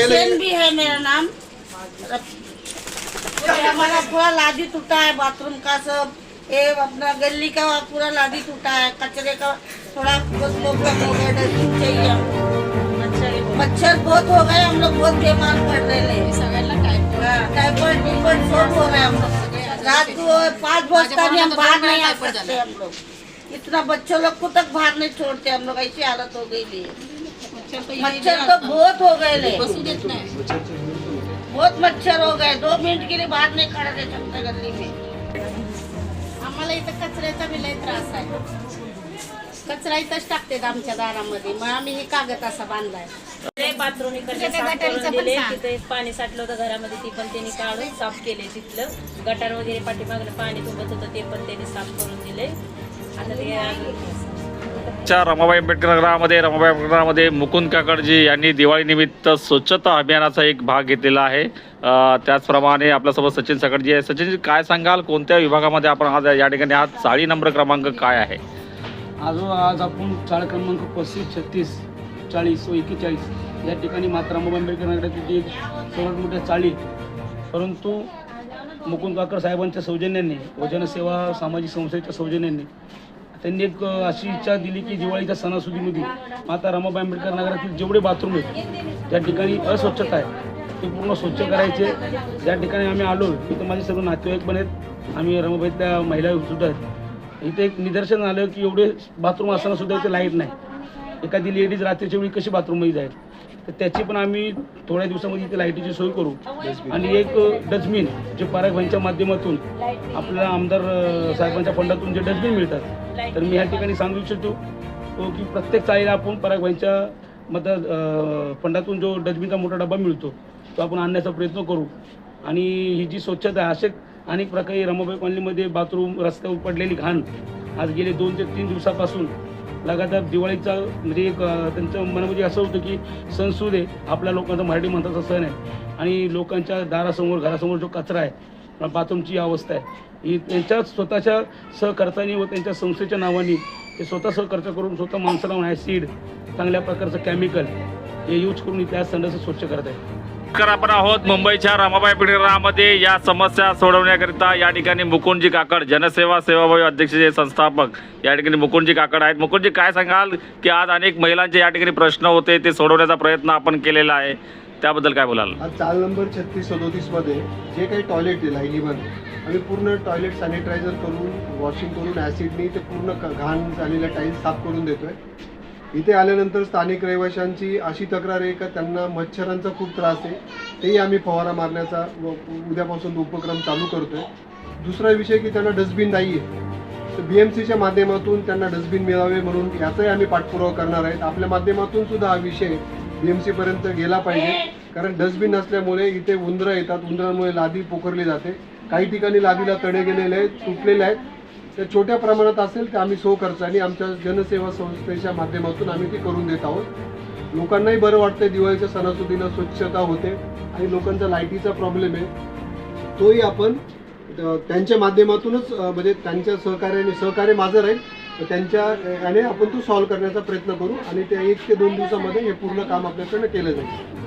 सेन भी है मेरा नाम। हमारा पूरा लादी टूटा है बाथरूम का सब। ये अपना गली का पूरा लादी टूटा है कचरे का थोड़ा बहुत प्रॉब्लम हो गया डस्टबिन चाहिए मच्छर बहुत। हो गए हम लोग बहुत बीमार पड़ रहे हैं। हाँ, टाइफाइड टाइफाइड सब हो रहा है हम लोग। रात को पाँच बजता भी हम बाहर नहीं आ सकते हम लोग। इतना बच्चों लोग को तक बाहर नहीं छोड़ते हम लोग ऐसी हालत हो गई है। मच्छर तो बहुत हो गए ले बहुत मच्छर हो गए. दो मिनट के लिए बाहर नहीं खड़ा रह सकते गली में. आम्हाला इथं कचऱ्याचा बी लय त्रास आहे. कचरा इथंच टाकतात आमच्या दारामध्ये. मग आम्ही हे कागद असा बांधलाय. ते बाथरूम साफ करून दिले. सांग. तिथे पाणी साठलं होतं घरामध्ये ती पण त्यांनी काढून साफ केले तिथलं. गटार वगैरे पाठीमागलं पाणी तुंबत होतं ते पण त्यांनी साफ करून दिले. आता ते च्या रमाबाई आंबेडकर नगरामध्ये रमाबाई आंबेडकर नगरामध्ये मुकुंद काकडजी यांनी दिवाळीनिमित्त स्वच्छता अभियानाचा एक भाग घेतलेला आहे. त्याचप्रमाणे आपल्यासोबत सचिन साकडजी आहे. सचिनजी काय सांगाल? कोणत्या विभागामध्ये आपण आज या ठिकाणी आज चाळी नंबर क्रमांक काय आहे? आज आज आपण चाळ क्रमांक पस्तीस छत्तीस चाळीस व एक्केचाळीस या ठिकाणी मात्र रमाबाई आंबेडकर नगराची जी सर्वात मोठ्या चाळी. परंतु मुकुंद काकड साहेबांच्या सौजन्याने व जनसेवा सामाजिक संस्थेच्या सौजन्याने त्यांनी एक अशी इच्छा दिली की दिवाळीच्या सणासुदीमध्ये माता रमाबाई आंबेडकर नगरातील जेवढे बाथरूम आहेत त्या ठिकाणी अस्वच्छता आहे. ते पूर्ण स्वच्छ करायचे. ज्या ठिकाणी आम्ही आलो तिथं माझे सर्व नातेवाईक पण आहेत. आम्ही रमाबाईतल्या महिला सुद्धा आहेत. इथे एक निदर्शन आलं की एवढे बाथरूम असताना सुद्धा इथे लाइट नाही. एखादी लेडीज रात्रीच्या वेळी कशी बाथरूममध्ये जाईल? तर त्याची पण आम्ही थोड्या दिवसामध्ये इथे लाईटीची सोय करू. आणि एक डस्टबिन जे परागभाईंच्या माध्यमातून आपल्याला आमदार साहेबांच्या फंडातून जे डस्टबिन मिळतात तर मी ह्या ठिकाणी सांगू इच्छितो तो की प्रत्येक चाळीला आपण परागभाईंच्या मत फंडातून जो डस्टबिनचा मोठा डबा मिळतो तो आपण आणण्याचा प्रयत्न करू. आणि ही जी स्वच्छता आहे असे अनेक प्रकारे रमाबाई कॉलनीमध्ये बाथरूम रस्त्यावर पडलेली घाण आज गेले दोन ते तीन दिवसापासून लगातार दिवाळीचा म्हणजे एक त्यांचं मनामध्ये असं होतं की सणसूद आहे आपल्या लोकांचा मराठी माणसाचा सण आहे. आणि लोकांच्या दारासमोर घरासमोर जो कचरा आहे बाथरूमची अवस्था आहे ही त्यांच्या स्वतःच्या सहकर्त्यांनी व त्यांच्या संस्थेच्या नावाने ते स्वतः सहखर्च करून स्वतः माणसाला ॲसिड चांगल्या प्रकारचं केमिकल हे यूज करून त्या संडास स्वच्छ करत आहे नमस्कार आपण आहोत मुंबईच्या रमाबाई पिढीरामध्ये या समस्या सोडवण्याकरिता या ठिकाणी मुकुंदजी काकड जनसेवा सेवाभावी अध्यक्षचे संस्थापक या ठिकाणी मुकुंदजी काकड आहेत. मुकुंदजी काय सांगाल की आज अनेक महिलांचे या ठिकाणी प्रश्न होते ते सोडवण्याचा प्रयत्न आपण केलेला आहे. त्याबद्दल काय बोलाल? आज चाल नंबर छत्तीस सदोतीसमध्ये जे काही टॉयलेट लाईनीमध्ये आम्ही पूर्ण टॉयलेट सॅनिटायझर करून वॉशिंग करून ॲसिडनी ते पूर्ण घाण झालेल्या टाईल्स साफ करून देतोय. इथे आल्यानंतर स्थानिक रहिवाशांची अशी तक्रार आहे का त्यांना मच्छरांचा खूप त्रास आहे तेही आम्ही फवारा मारण्याचा व उद्यापासून उपक्रम चालू करतोय. दुसरा विषय की त्यांना डस्टबिन नाही आहे. तर बी एम सीच्या माध्यमातून त्यांना डस्टबिन मिळावे म्हणून याचाही आम्ही पाठपुरावा करणार आहेत. आपल्या माध्यमातून सुद्धा हा विषय बी एम सीपर्यंत गेला पाहिजे. कारण डस्टबिन नसल्यामुळे इथे उंदरं येतात. उंदरांमुळे लादी पोखरली जाते. काही ठिकाणी लादीला तडे गेलेले आहेत तुटलेले आहेत. ते छोट्या प्रमाणात असेल तर आम्ही सो खर्चाने आमच्या जनसेवा संस्थेच्या माध्यमातून आम्ही ती करून देत आहोत. लोकांनाही बरं वाटतंय दिवाळीच्या सणासुदीला स्वच्छता होते आणि लोकांचा लाईटीचा प्रॉब्लेम आहे. तोही आपण त्यांच्या माध्यमातूनच म्हणजे त्यांच्या सहकार्याने सहकार्य माझं राहील तर त्यांच्या याने आपण तो सॉल्व्ह करण्याचा प्रयत्न करू आणि त्या एक ते दोन दिवसामध्ये हे पूर्ण काम आपल्याकडनं केलं जाईल.